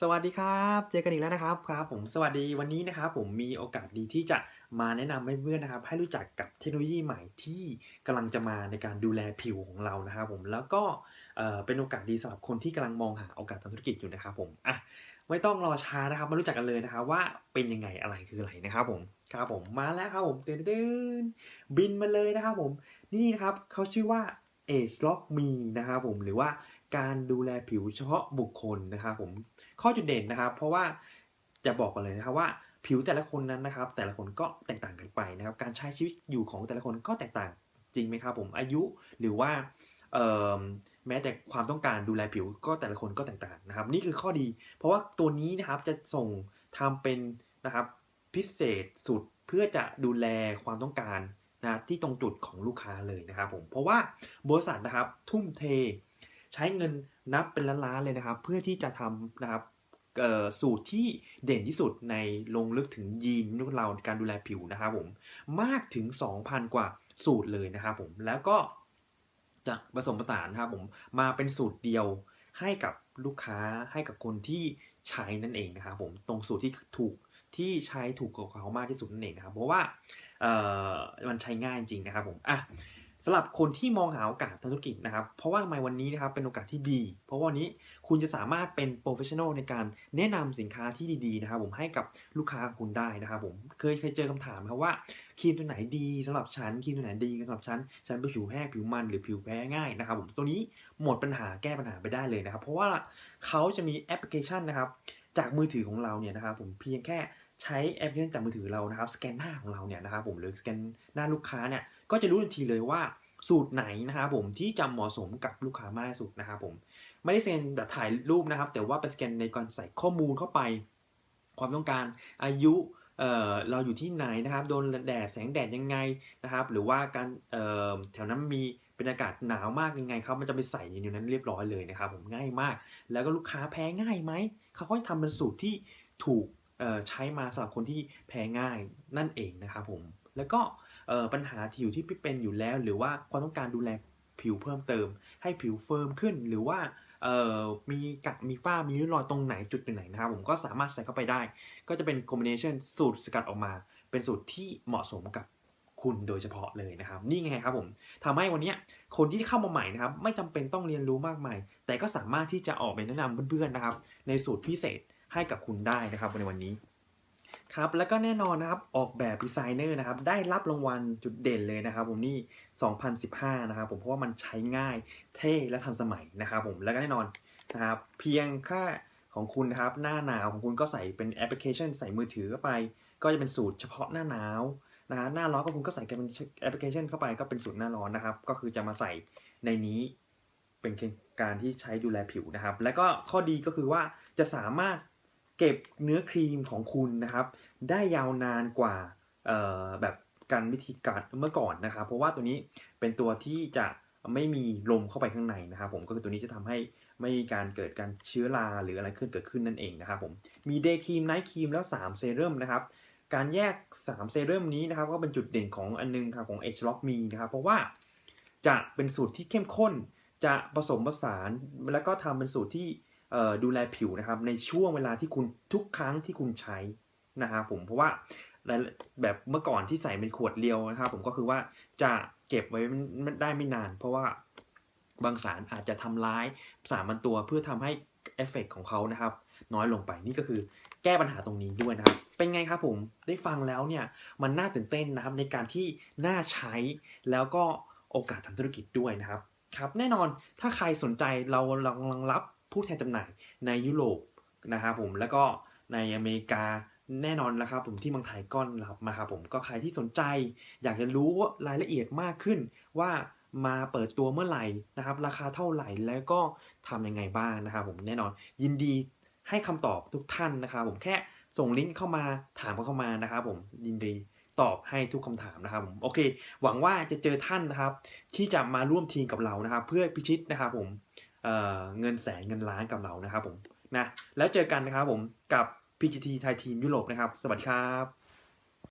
สวัสดีครับ เจอกันอีกแล้วนะครับครับผมสวัสดีวันนี้นะครับผมมีโอกาสดีที่จะมาแนะนำให้เพื่อนนะครับ ให้รู้จักกับเทคโนโลยีใหม่ที่กำลังจะมาในการดูแลผิวของเรานะครับผมแล้วก็เป็นโอกาสดีสำหรับคนที่กำลังมองหาโอกาสทางธุรกิจอยู่นะครับผมอะไม่ต้องรอช้านะครับมารู้จักกันเลยนะครับว่าเป็นยังไงอะไรคืออะไรนะครับผมครับผมมาแล้วครับผมเต้นเต้นบินมาเลยนะครับผมนี่นะครับเขาชื่อว่า Age Lock Me นะครับผมหรือว่าการดูแลผิวเฉพาะบุคคลนะครับผมข้อจุดเด่นนะครับ เพราะว่าจะบอกกันเลยนะครับว่าผิวแต่ละคนนั้นนะครับ แต่ละคนก็แตกต่างกันไปนะครับ การใช้ชีวิตอยู่ของแต่ละคนก็แตกต่างจริงไหมครับผมอายุหรือว่าแม้แต่ความต้องการดูแลผิวก็แต่ละคนก็แตกต่างนะครับ นี่คือข้อดี เพราะว่าตัวนี้นะครับจะส่งทำเป็นนะครับพิเศษสุดเพื่อจะดูแลความต้องการ นะที่ตรงจุดของลูกค้าเลยนะครับผมเพราะว่าบริษัทนะครับทุ่มเทใช้เงินนับเป็นล้านๆเลยนะครับ เพื่อที่จะทำนะครับสูตรที่เด่นที่สุดในลงลึกถึงยีนมนุษย์เราการดูแลผิวนะครับผมมากถึง 2,000 กว่าสูตรเลยนะครับผมแล้วก็จะผสมผสานนะครับผมมาเป็นสูตรเดียวให้กับลูกค้าให้กับคนที่ใช้นั่นเองนะครับผมตรงสูตรที่ถูก ที่ใช้ถูกกับเขามากที่สุดนั่นเองนะครับ เพราะว่ามันใช้ง่ายจริงนะครับผมอะสำหรับคนที่มองหาโอกาสทางธุรกิจนะครับ เพราะว่าในวันนี้นะครับเป็นโอกาสที่ดี เพราะว่าวันนี้คุณจะสามารถเป็นโปรเฟชชั่นอลในการแนะนำสินค้าที่ดีๆนะครับ ผมให้กับลูกค้าของคุณได้นะครับ ผมเคยเคยเจอคำถามครับว่าครีมตัวไหนดีสำหรับฉันครีมตัวไหนดีสำหรับฉันฉันเป็นผิวแห้งผิวมันหรือผิวแพ้ง่ายนะครับผมตัวนี้หมดปัญหาแก้ปัญหาไปได้เลยนะครับ เพราะว่าเขาจะมีแอปพลิเคชันนะครับจากมือถือของเราเนี่ยนะครับผมเพียงแค่ ใช้แอปพลิเคชันจากมือถือเรานะครับสแกนหน้าของเราเนี่ยนะครับผมหรือสแกนหน้าลูกค้าเนี่ยก็จะรู้ทันทีเลยว่าสูตรไหนนะครับผมที่จะเหมาะสมกับลูกค้ามากที่สุดนะครับผมไม่ได้สแกนแบบถ่ายรูปนะครับ แต่ว่าเป็นสแกนในการใส่ข้อมูลเข้าไป ความต้องการอายุเเราอยู่ที่ไหนนะครับโดนแดดแสงแดดยังไงนะครับ หรือว่าการแถวนั้นมีเป็นอากาศหนาวมากยังไงครับมันจะไปใส่อยู่ในนั้นเรียบร้อยเลยนะครับ ผมง่ายมาก แล้วก็ลูกค้าแพ้ง่ายไหมเขาก็จะทำเป็นสูตรที่ถูก ใช้มาสำหรับคนที่แพ้ง่ายนั่นเองนะครับผมแล้วก็ปัญหาผิวที่เป็นอยู่แล้ว หรือว่าความต้องการดูแลผิวเพิ่มเติม ให้ผิวเฟิร์มขึ้น หรือว่ามีกัดมีฝ้ามีริ้วรอยตรงไหนจุดไหนนะครับผมก็สามารถใส่เข้าไปได้ ก็จะเป็นคอมบิเนชันสูตรสกัดออกมา เป็นสูตรที่เหมาะสมกับคุณโดยเฉพาะเลยนะครับ นี่ไงครับผมทำให้วันนี้คนที่เข้ามาใหม่นะครับ ไม่จำเป็นต้องเรียนรู้มากมาย แต่ก็สามารถที่จะออกไปแนะนำเพื่อนๆนะครับ ในสูตรพิเศษ ให้กับคุณได้นะครับในวันนี้ครับแล้วก็แน่นอนนะครับออกแบบดีไซเนอร์นะครับได้รับรางวัลจุดเด่นเลยนะครับ ผมนี่ 2015 นะครับผมเพราะว่ามันใช้ง่ายเท่และทันสมัยนะครับผมแล้วก็แน่นอนนะครับเพียงแค่ของคุณนะครับหน้าหนาวของคุณก็ใส่เป็นแอปพลิเคชัน ใส่มือถือเข้าไป ก็จะเป็นสูตรเฉพาะหน้าหนาวนะฮะหน้าร้อนก็คุณก็ใส่เป็นแอปพลิเคชันเข้าไปก็เป็นสูตรหน้าร้อนนะครับ ก็คือจะมาใส่ในนี้เป็นการที่ใช้ดูแลผิวนะครับ แล้วก็ข้อดีก็คือว่าจะสามารถ เก็บเนื้อครีมของคุณนะครับ ได้ยาวนานกว่าแบบการวิธีการเมื่อก่อนนะครับ เพราะว่าตัวนี้เป็นตัวที่จะไม่มีลมเข้าไปข้างในนะครับ ผมก็คือตัวนี้จะทำให้ไม่มีการเกิดการเชื้อราหรืออะไรขึ้นเกิดขึ้นนั่นเองนะครับผมมีเดย์ครีมไนท์ครีมแล้ว 3 เซรั่มนะครับ การแยก 3 เซรั่มนี้นะครับ ก็เป็นจุดเด่นของอันนึงครับของ H Lock Me นะครับ เพราะว่าจะเป็นสูตรที่เข้มข้น จะผสมผสานแล้วก็ทำเป็นสูตรที่ ดูแลผิวนะครับในช่วงเวลาที่คุณทุกครั้งที่คุณใช้นะครับผมเพราะว่าแบบเมื่อก่อนที่ใส่เป็นขวดเรียวนะครับ ผมก็คือว่าจะเก็บไว้ได้ไม่นาน เพราะว่าบางสารอาจจะทำร้ายสารมันตัวเพื่อทำให้เอฟเฟกของเขานะครับ น้อยลงไปนี่ก็คือแก้ปัญหาตรงนี้ด้วยนะครับ เป็นไงครับผมได้ฟังแล้วเนี่ยมันน่าตื่นเต้นนะครับในการที่น่าใช้แล้วก็โอกาสทางธุรกิจด้วยนะครับครับแน่นอนถ้าใครสนใจเรากำลังรับ ผู้แทนจำหน่ายในยุโรปนะครับผมแล้วก็ในอเมริกาแน่นอนนะครับผมที่เมืองไทยก็รับมาครับผมก็ใครที่สนใจ อยากจะรู้รายละเอียดมากขึ้นว่ามาเปิดตัวเมื่อไหร่นะครับ ราคาเท่าไหร่แล้วก็ทำยังไงบ้างนะครับผมแน่นอนยินดีให้คำตอบทุกท่านนะครับผมแค่ส่งลิงก์เข้ามาถามเข้ามานะครับผมยินดีตอบให้ทุกคำถามนะครับผมโอเค หวังว่าจะเจอท่านนะครับ ที่จะมาร่วมทีมกับเรานะครับ เพื่อพิชิตนะครับผม เงินแสนเงินล้านกับเรานะครับผมนะแล้วเจอกันนะครับผมกับ PGT ไทยทีมยุโรปนะครับ สวัสดีครับ